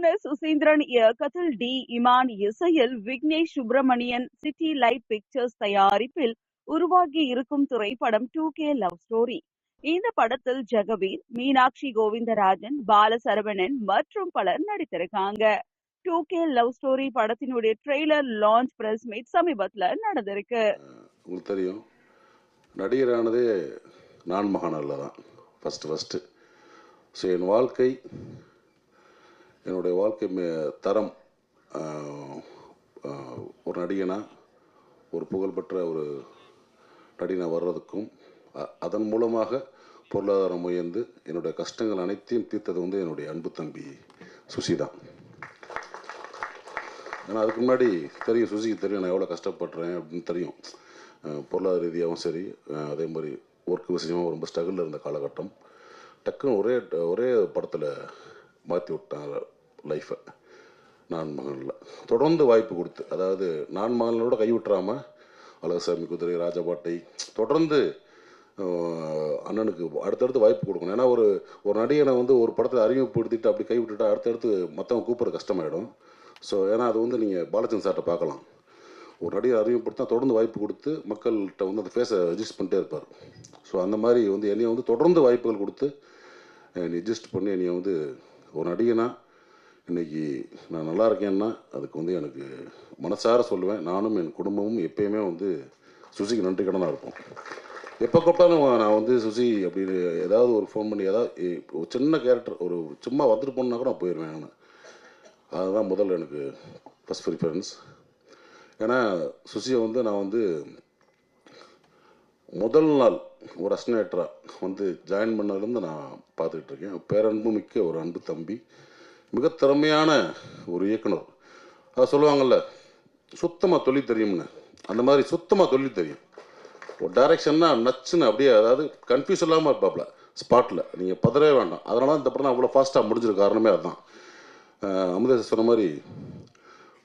இயக்குனர் சுசீந்திரன் இயக்கத்தில் டி. இமான் இசையில் Vignesh Subramanian city light pictures தயாரிப்பில் உருவாகி இருக்கும் திரைப்படம் டூ கே லவ் ஸ்டோரி. இந்த படத்தில் ஜெகவீர் மீனாட்சி கோவிந்தராஜன் பாலசரவணன் மற்றும் பலர் நடித்திருக்காங்க. டூ கே லவ் ஸ்டோரி படத்தினுடைய ட்ரெய்லர் லான்ச் பிரஸ் மீட் சமீபத்தில் நடந்திருக்கு. உங்களுக்கு தெரியும். நடிகரானதே நான் மகானில் தான் ஃபஸ்ட்டு ஃபஸ்ட்டு ஸோ என் வாழ்க்கை என்னுடைய வாழ்க்கை மே- தரம் ஒரு நடிகனாக ஒரு புகழ்பெற்ற ஒரு நடிகனாக வர்றதுக்கும் அதன் மூலமாக பொருளாதாரம் உயர்ந்து என்னுடைய கஷ்டங்கள் அனைத்தையும் தீர்த்தது வந்து என்னுடைய அன்பு தம்பி சுசி தான் ஏன்னா அதுக்கு முன்னாடி தெரியும் சுசிக்கு தெரியும் நான் எவ்வளோ கஷ்டப்படுறேன் அப்படின்னு தெரியும். பொருளாதார ரீதியாகவும் சரி அதே மாதிரி ஒர்க் விஷயமாகவும் ரொம்ப ஸ்ட்ரகிளில் இருந்த காலகட்டம். டக்குன்னு ஒரே ஒரே படத்தில் மாற்றி விட்டாங்க லைஃப்பை நான் மகனில் தொடர்ந்து வாய்ப்பு கொடுத்து அதாவது நான் மகனோட கைவிட்டுறாமல் அழகசாமி குதிரை ராஜபாட்டை தொடர்ந்து அண்ணனுக்கு அடுத்தடுத்து வாய்ப்பு கொடுக்கணும். ஏன்னா ஒரு ஒரு நடிகனை வந்து ஒரு படத்தை அறிமுகப்படுத்திட்டு அப்படி கைவிட்டுட்டா அடுத்தடுத்து மற்றவங்க கூப்பிட்ற கஷ்டமாயிடும். ஸோ ஏன்னா அது வந்து நீங்கள் பாலச்சந்த் சார்ட்ட பார்க்கலாம். ஒரு நடிகர் அறிமுகப்படுத்தா தொடர்ந்து வாய்ப்பு கொடுத்து மக்கள்கிட்ட வந்து அந்த ஃபேஸை ரெஜிஸ்ட் பண்ணிட்டே இருப்பார். ஸோ அந்த மாதிரி வந்து என்னையை வந்து தொடர்ந்து வாய்ப்புகள் கொடுத்து ரெஜிஸ்ட் பண்ணி என்னையை வந்து ஒரு நடிகனா இன்னைக்கு நான் நல்லா இருக்கேன்னா அதுக்கு வந்து எனக்கு மனசார சொல்லுவேன். நானும் என் குடும்பமும் எப்பயுமே வந்து சுசிக்கு நன்றி கடனாக இருப்போம். எப்போ கூப்பிட்டாலும் நான் வந்து சுசி அப்படின்னு ஏதாவது ஒரு ஃபோன் பண்ணி ஏதாவது ஒரு சின்ன கேரக்டர் ஒரு சும்மா வந்துட்டு போனால் கூட நான் போயிடுவேன் நான். அதுதான் முதல்ல எனக்கு ஃபஸ்ட் ப்ரிஃபரன்ஸ் ஏன்னா சுசியை வந்து நான் வந்து முதல் நாள் ஒரு அஸ்னேட்டராக வந்து ஜாயின் பண்ணதுலேருந்து நான் பார்த்துக்கிட்டு இருக்கேன். பேரன்பு மிக்க ஒரு அன்பு தம்பி மிக திறமையான ஒரு இயக்குனர். அதை சொல்லுவாங்கள்ல சுத்தமாக தொழில் தெரியும்னு. அந்த மாதிரி சுத்தமாக தொழில் தெரியும். ஒரு டைரக்ஷன்னா நச்சுன்னு அப்படியே அதாவது கன்ஃபியூஸ் இல்லாமல் இருப்பாப்ல ஸ்பாட்டில் நீங்கள் பதறவே வேண்டாம். அதனால தான் இந்த படம் அவ்வளோ ஃபாஸ்ட்டாக முடிஞ்சிருக்க காரணமே அதுதான் அஹ் அமுதேஷ் சொன்ன மாதிரி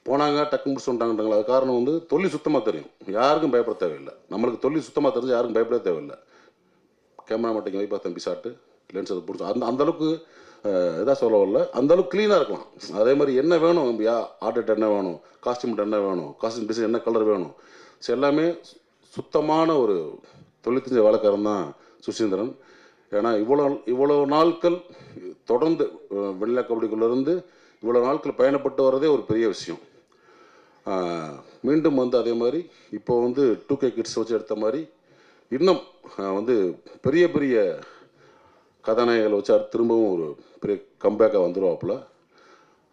போனாங்க டக்கு முடிச்சு வந்துட்டாங்கன்றாங்களா அது காரணம் வந்து தொழில் சுத்தமாக தெரியும். யாருக்கும் பயப்பட தேவையில்லை. நம்மளுக்கு தொழில் சுத்தமாக தெரிஞ்சு யாருக்கும் பயப்பட தேவையில்லை. கேமரா மாட்டிங்க வைப்பா தம்பி ஷாட்டு லென்ஸ் அதை பிடிச்சி. அந்த அந்த அளவுக்கு இதாக சொல்ல வரல. அந்த அளவுக்கு க்ளீனாக இருக்கலாம். அதே மாதிரி என்ன வேணும்? யா ஆர்டர்ட் என்ன வேணும்? காஸ்டியூம் என்ன வேணும்? காஸ்டியூம் டிசைன் என்ன கலர் வேணும்? ஸோ எல்லாமே சுத்தமான ஒரு தொழில் தெரிஞ்ச வேலைக்காரன் தான் சுசீந்திரன். ஏன்னா இவ்வளோ இவ்வளோ நாட்கள் தொடர்ந்து அஹ், கபடிக்குள்ளேருந்து இவ்வளோ நாட்கள் பயணப்பட்டு வர்றதே ஒரு பெரிய விஷயம். மீண்டும் வந்து அதே மாதிரி இப்போ வந்து டூ கே கிட்ஸ் வச்சு எடுத்த மாதிரி இன்னும் வந்து பெரிய பெரிய கதாநாயகங்களை வச்சு திரும்பவும் ஒரு பெரிய கம்பேக்காக வந்துடுவாப்புல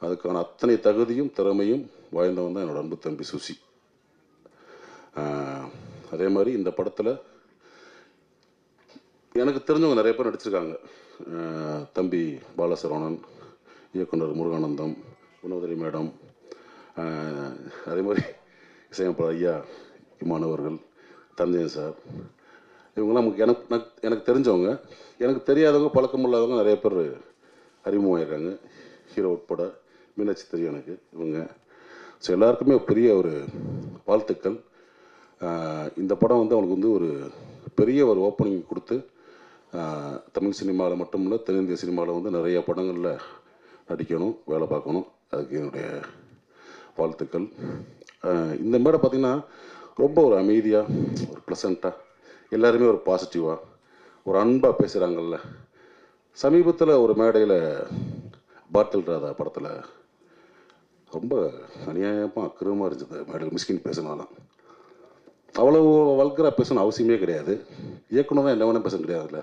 அதுக்கான அத்தனை தகுதியும் திறமையும் வாய்ந்தவன் தான் என்னோட அன்பு தம்பி சுசி. அதே மாதிரி இந்த படத்தில் எனக்கு தெரிஞ்சவங்க நிறைய பேர் நடிச்சிருக்காங்க. தம்பி பாலசரவணன் இயக்குனர் முருகானந்தம் குணோதரி மேடம் அதே மாதிரி இசையமைப்பாளர் ஐயா இமானவர்கள் தந்தையன் சார் இவங்கெல்லாம் நமக்கு எனக்கு எனக்கு- தெரிஞ்சவங்க. எனக்கு தெரியாதவங்க பழக்கம் இல்லாதவங்க நிறைய பேர் அறிமுகமாயிருக்காங்க ஹீரோ உட்பட மீனாட்சி தெரியும் எனக்கு இவங்க. ஸோ எல்லாருக்குமே பெரிய ஒரு வாழ்த்துக்கள். இந்த படம் வந்து அவங்களுக்கு வந்து ஒரு பெரிய ஒரு ஓப்பனிங் கொடுத்து தமிழ் சினிமாவில் மட்டும் இல்லை தென்னிந்திய சினிமாவில் வந்து நிறைய படங்களில் நடிக்கணும் வேலை பார்க்கணும். அதுக்கு என்னுடைய வாழ்த்துக்கள். இந்த மேடை பார்த்திங்கன்னா ரொம்ப ஒரு அமைதியாக ஒரு ப்ளசண்ட்டாக எல்லாருமே ஒரு பாசிட்டிவாக ஒரு அன்பாக பேசுகிறாங்கல்ல சமீபத்தில் ஒரு மேடையில் பாட்டில் ராதா படத்தில் ரொம்ப அநியாயமாக அக்கிரமாக இருந்தது மேடையில். மிஸ்கின் பேசினாலாம் அவ்வளவு வல்கராக பேசணும் அவசியமே கிடையாது. இயக்குனர் தான் என்ன வேணால் பேச கிடையாதுல்ல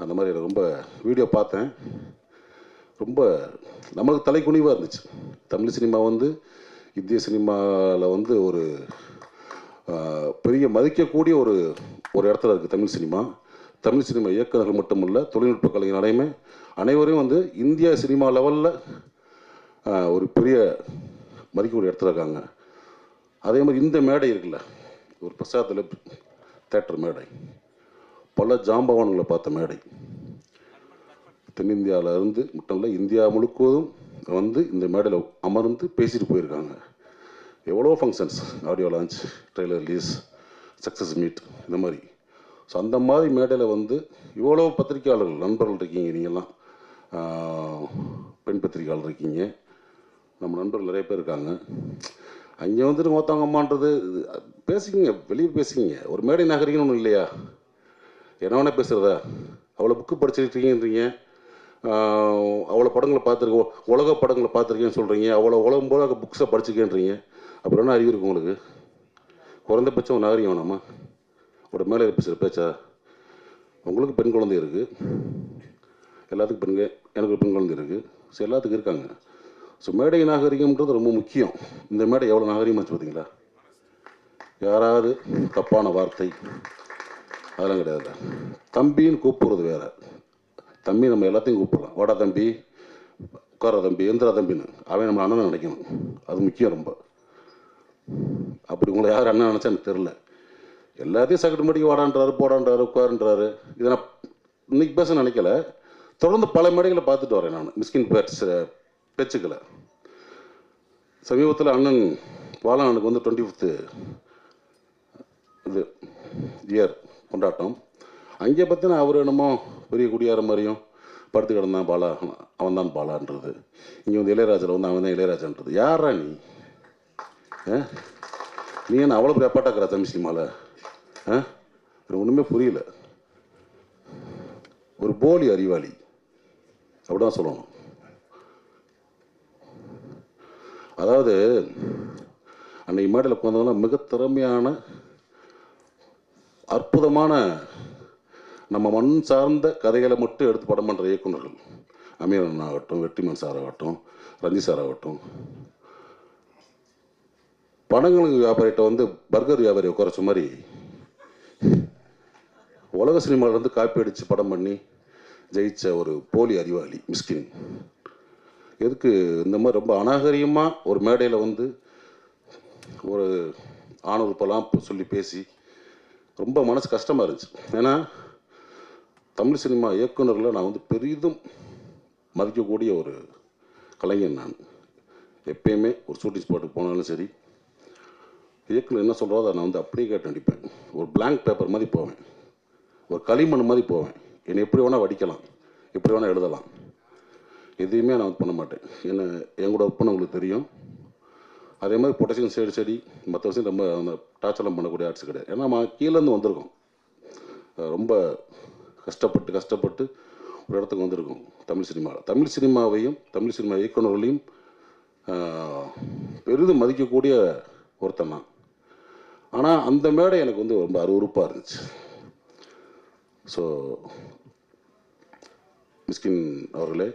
அந்த மாதிரி ரொம்ப வீடியோ பார்த்தேன். ரொம்ப நம்மளுக்கு தலைக்குனிவாக இருந்துச்சு. தமிழ் சினிமா வந்து இந்திய சினிமாவில் வந்து ஒரு பெரிய மதிக்கக்கூடிய ஒரு ஒரு இடத்துல இருக்குது தமிழ் சினிமா. தமிழ் சினிமா இயக்குநர்கள் மட்டுமல்ல தொழில்நுட்ப கலைஞர் அனைமே அனைவரையும் வந்து இந்திய சினிமா லெவலில் ஒரு பெரிய மதிக்கக்கூடிய இடத்துல இருக்காங்க. அதே மாதிரி இந்த மேடை இருக்குல்ல ஒரு பிரசாத்தில் தேட்டர் மேடை. பல ஜாம்பவான்களை பார்த்த மேடை. தென்னிந்தியாவில் இருந்து மட்டும் இல்லை இந்தியா முழுக்குவதும் வந்து இந்த மேடையில் அமர்ந்து பேசிட்டு போயிருக்காங்க. எவ்வளோ functions audio launch trailer release success meet இந்த மாதிரி. ஸோ அந்த மாதிரி மேடையில் வந்து இவ்வளோ பத்திரிக்கையாளர்கள் நண்பர்கள் இருக்கீங்க நீங்கள்லாம் பெண் பத்திரிகையாளர் இருக்கீங்க. நம்ம நண்பர்கள் நிறைய பேர் இருக்காங்க. அங்கே வந்துட்டு மொத்தவங்க அம்மான்றது இது, பேசிக்கிங்க வெளியே பேசிக்கிங்க. ஒரு மேடை நாகரிகம்னு ஒன்று இல்லையா? என்ன வேணா பேசுகிறதா அவ்வளோ புக்கு படிச்சிருக்கீங்கன்றீங்க அவ்வளோ படங்களை பார்த்துருக்கோம். உலக படங்களை பார்த்துருக்கேன்னு சொல்கிறீங்க அவ்வளோ உலகம் போல புக்ஸை படிச்சுக்கேன்றீங்க அப்புறம் என்ன அறிவு இருக்கு உங்களுக்கு? குறைந்தபட்சம் ஒரு நாகரிகம் வேணாமா? ஒரு மேலே பேசுகிற பேச்சா? உங்களுக்கு பெண் குழந்தை இருக்குது எல்லாத்துக்கும் பெண்க எனக்கு ஒரு பெண் குழந்தை இருக்குது ஸோ எல்லாத்துக்கும் இருக்காங்க. ஸோ மேடை நாகரிகம்ன்றது ரொம்ப முக்கியம். இந்த மேடை எவ்வளோ நாகரிகமாச்சு பார்த்தீங்களா யாராவது தப்பான வார்த்தை. அதெல்லாம் கிடையாது. தம்பின்னு கூப்பிடுறது வேறு. தம்பி நம்ம எல்லாத்தையும் கூப்பிடலாம். வாடா தம்பி உட்கார தம்பி எந்திரா தம்பின்னு. அவன் நம்ம அண்ணன் நினைக்கணும். அது முக்கியம் ரொம்ப. அப்படி உங்களை யார் அண்ணன் நினச்சா எனக்கு தெரில எல்லாத்தையும் சகட்டு மடிக்கு வாடான்றாரு போடான்றாரு உட்காருன்றாரு. இதை நான் இன்னைக்கு பேச நினைக்கல. தொடர்ந்து பல மேடைகளை பார்த்துட்டு வரேன் நான். மிஸ்கின் பேட்ஸ் பேச்சுக்களை. சமீபத்தில் அண்ணன் பாலா அண்ணனுக்கு வந்து டுவெண்ட்டி ஃபிஃப்த்து இது இயர் கொண்டாட்டம். அங்கே பார்த்தினா அவர் என்னமோ பெரிய குடியார மாதிரியும் படுத்து கிடந்தான் பாலா அவன் தான் பாலான்றது. இங்கே வந்து இளையராஜில் வந்து அவன் தான் இளையராஜான்றது. யாரா நீ? ஆ? நீ என்ன அவ்வளோ பெரிய அப்பாட்டாக்குற தமிழ் சினிமாவில் ஆ? எனக்கு ஒன்றுமே புரியல. ஒரு போலி அறிவாளி. அப்படிதான் சொல்லணும். அதாவது அன்னைக்கு மேடையில் உட்காந்தவங்களாம் மிக திறமையான அற்புதமான நம்ம மண் சார்ந்த கதைகளை மட்டும் எடுத்து படம் பண்ணுற இயக்குநர்கள். அமீர் அண்ணா ஆகட்டும் வெற்றிமன் சார் ஆகட்டும் ரஞ்சி சார் ஆகட்டும் படங்களுக்கு வியாபாரிகிட்ட வந்து பர்கர் வியாபாரி உட்காரச்ச மாதிரி உலக சினிமாவிலேருந்து காப்பி அடித்து படம் பண்ணி ஜெயித்த ஒரு போலி அறிவாளி மிஸ்கின். எதுக்கு இந்த மாதிரி ரொம்ப அநாகரிகமாக ஒரு மேடையில் வந்து ஒரு ஆணுறுப்பெல்லாம் சொல்லி பேசி ரொம்ப மனசு கஷ்டமாக இருந்துச்சு. ஏன்னா தமிழ் சினிமா இயக்குநரில் நான் வந்து பெரிதும் மதிக்கக்கூடிய ஒரு கலைஞன் நான். எப்பயுமே ஒரு ஷூட்டிங் ஸ்பாட்டுக்கு போனாலும் சரி இயக்குனர் என்ன சொல்கிறோ அதை நான் வந்து அப்படியே கேட்டு நடிப்பேன். ஒரு பிளாங்க் பேப்பர் மாதிரி போவேன். ஒரு களிமண் மாதிரி போவேன். என்னை எப்படி வேணால் வடிக்கலாம் எப்படி வேணால் எழுதலாம். எதையுமே நான் வந்து பண்ண மாட்டேன். என்ன என் கூட ஒர்க் பண்ணவங்களுக்கு தெரியும். அதே மாதிரி பொட்டேஷன் சைடு சரி மற்ற விஷயம் ரொம்ப அந்த டார்ச்சர்லாம் பண்ணக்கூடிய ஆர்ட்ஸ் கிடையாது. ஏன்னா நம்ம கீழேருந்து வந்திருக்கோம். ரொம்ப கஷ்டப்பட்டு கஷ்டப்பட்டு ஒரு இடத்துக்கு வந்திருக்கோம். தமிழ் சினிமாவில் தமிழ் சினிமாவையும் தமிழ் சினிமா இயக்குநர்களையும் பெரிதும் மதிக்கக்கூடிய ஒருத்தன் தான் ஆனால் அந்த மேடை எனக்கு வந்து ரொம்ப அருவருப்பாக இருந்துச்சு. ஸோ மிஸ்கின் அவர்களே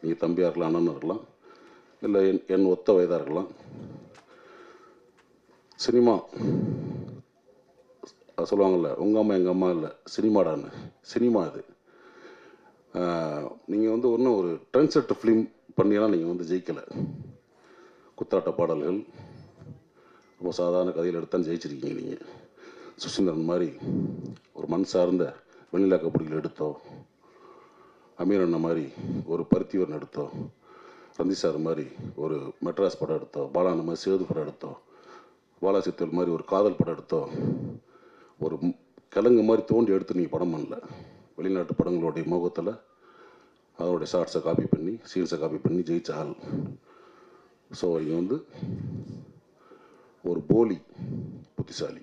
நீங்கள் தம்பியாக இருக்கலாம் அண்ணன் இருக்கலாம் இல்லை என் என் ஒத்த வயதாக இருக்கலாம். சினிமா சொல்லுவாங்கள்ல உங்கள் அம்மா எங்கள் அம்மா இல்லை சினிமாடான்னு. சினிமா இது. நீங்கள் வந்து ஒன்றும் ஒரு ட்ரெண்ட் செட் ஃபிலிம் பண்ணியெல்லாம் நீங்கள் வந்து ஜெயிக்கலை. குத்தாட்ட பாடல்கள் ரொம்ப சாதாரண கதையில் எடுத்தான் ஜெயிச்சிருக்கீங்க நீங்கள் சுசீந்திரன் மாதிரி ஒரு மண் சார்ந்த வெண்ணிலா கபடிகள் எடுத்தோம் அமீர் அண்ணன் மாதிரி ஒரு பருத்திவரன் எடுத்தோம் ரந்தி சார் மாதிரி ஒரு மெட்ராஸ் படம் எடுத்தோம் பாலான மாதிரி சேது படம் எடுத்தோம் பாலா சித்தல் மாதிரி ஒரு காதல் படம் எடுத்தோம் ஒரு கிழங்கு மாதிரி தோண்டி எடுத்து நீங்கள் படம் பண்ணல. வெளிநாட்டு படங்களுடைய முகத்தில் அதோடைய ஷார்ட்ஸை காப்பி பண்ணி சீன்ஸை காப்பி பண்ணி ஜெயிச்ச ஆள். ஸோ இங்கே வந்து ஒரு போலி புத்திசாலி.